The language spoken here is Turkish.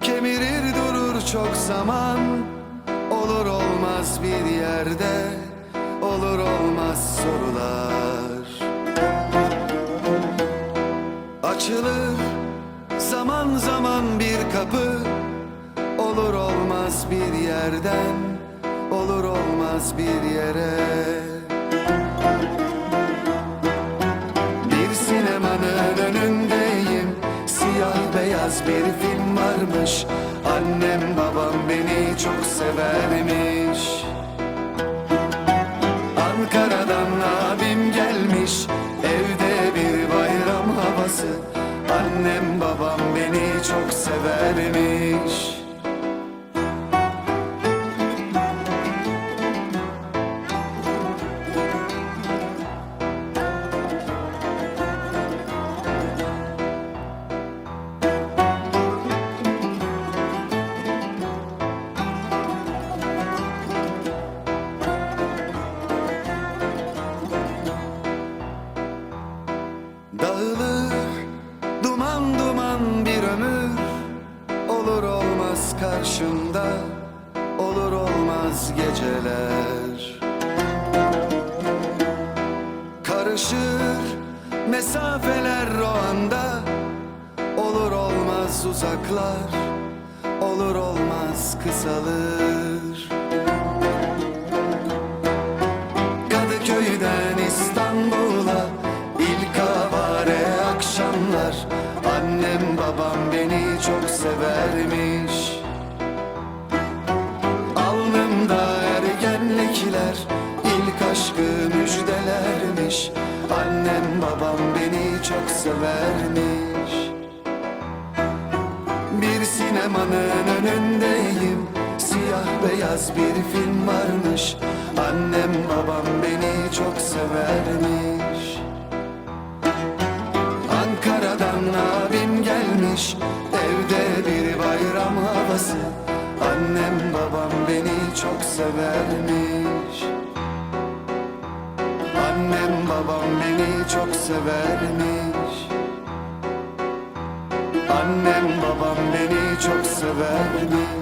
kemirir durur çok zaman. Olur olmaz bir yerde. Olur olmaz sorular. Açılır zaman zaman bir kapı. Olur olmaz bir yerden. Olur olmaz bir yere beyaz bir film varmış. Annem babam beni çok severmiş. Ankara'dan abim gelmiş. Evde bir bayram havası. Annem babam beni çok severmiş ömür Olur olmaz karşımda olur olmaz geceler. Karışır mesafeler o anda. Olur olmaz uzaklar olur olmaz kısalır Annem babam beni çok severmiş. Alnımda ergenlikler ilk aşkı müjdelermiş. Annem babam beni çok severmiş. Bir sinemanın önündeyim Siyah beyaz bir film varmış. Annem babam beni çok severmiş gelmiş Evde bir bayram havası. Annem babam beni çok severmiş. Annem babam beni çok severmiş. Annem babam beni çok severmiş